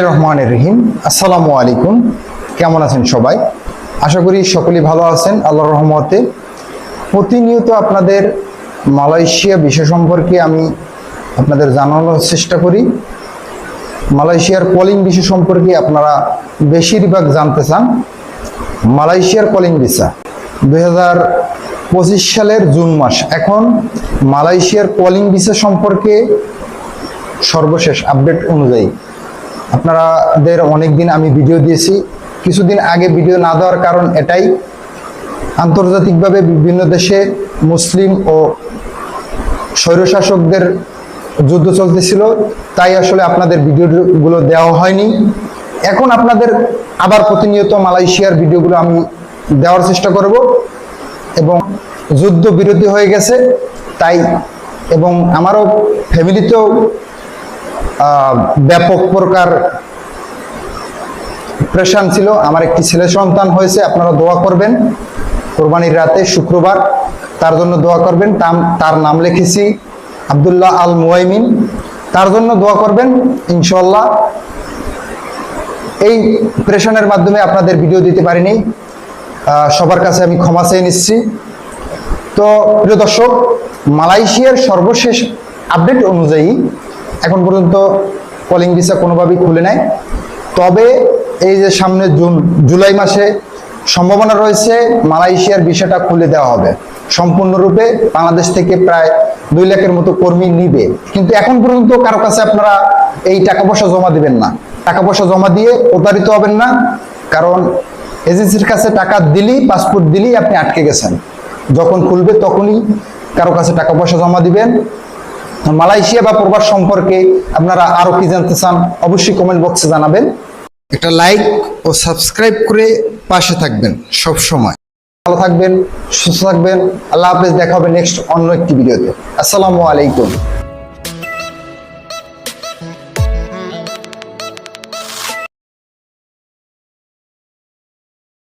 রহমান রহিম। আসসালামু আলাইকুম। কেমন আছেন সবাই? আশা করি সকলেই ভালো আছেন আল্লাহর রহমতে। প্রতিনিয়ত আপনাদের মালয়েশিয়া বিষয় সম্পর্কে আমি আপনাদের জানানোর চেষ্টা করি। মালয়েশিয়ার কলিং বিষয় সম্পর্কে আপনারা বেশিরভাগ জানতে চান। মালয়েশিয়ার কলিং ভিসা দুই হাজার পঁচিশ সালের জুন মাস। এখন মালয়েশিয়ার কলিং ভিসা সম্পর্কে সর্বশেষ আপডেট অনুযায়ী আপনাদের অনেকদিন আমি ভিডিও দিয়েছি। কিছুদিন আগে ভিডিও না দেওয়ার কারণ এটাই। আন্তর্জাতিকভাবে বিভিন্ন দেশে মুসলিম ও স্বৈরশাসকদের যুদ্ধ চলতেছিল, তাই আসলে আপনাদের ভিডিওগুলো দেওয়া হয়নি। এখন আপনাদের আবার প্রতিনিয়ত মালয়েশিয়ার ভিডিওগুলো আমি দেওয়ার চেষ্টা করব এবং যুদ্ধ বিরতি হয়ে গেছে, তাই এবং আমারও ফ্যামিলিতেও ব্যাপক প্রকার প্রেশান ছিল। আমার একটি ছেলে সন্তান হয়েছে, আপনারা দোয়া করবেন। কোরবানির রাতে শুক্রবার তার জন্য দোয়া করবেন। তার নাম লিখেছি আব্দুল্লাহ আল মুয়াইমিন তার জন্য দোয়া করবেন ইনশাল্লাহ এই প্রেশনের মাধ্যমে আপনাদের ভিডিও দিতে পারিনি। সবার কাছে আমি ক্ষমা চেয়ে নিচ্ছি। তো, প্রিয় দর্শক, মালয়েশিয়ার সর্বশেষ আপডেট অনুযায়ী এখন পর্যন্ত কলিং ভিসা কোনোভাবেই খুলে নেয় তবে এই যে সামনে জুন, জুলাই মাসে সম্ভাবনা রয়েছে মালয়েশিয়ার ভিসাটা খুলে দেওয়া হবে। সম্পূর্ণরূপে বাংলাদেশ থেকে প্রায় দুই লাখের মতো কর্মী নিবে। কিন্তু এখন পর্যন্ত কারও কাছে আপনারা এই টাকা পয়সা জমা দিবেন না। টাকা পয়সা জমা দিয়ে প্রতারিত হবেন না, কারণ এজেন্সির কাছে টাকা দিলেই, পাসপোর্ট দিলেই আপনি আটকে গেছেন। যখন খুলবে তখনই কারও কাছে টাকা পয়সা জমা দিবেন। মালয়েশিয়া বা প্রবাস সম্পর্কে আপনারা আরও কি জানতে চান অবশ্যই কমেন্ট বক্সে জানাবেন। একটা লাইক ও সাবস্ক্রাইব করে পাশে থাকবেন সব সময়। ভালো থাকবেন সুস্থ থাকবেন। আল্লাহ হাফেজ দেখা হবে নেক্সট অন্য একটি ভিডিওতে। আসসালামু আলাইকুম।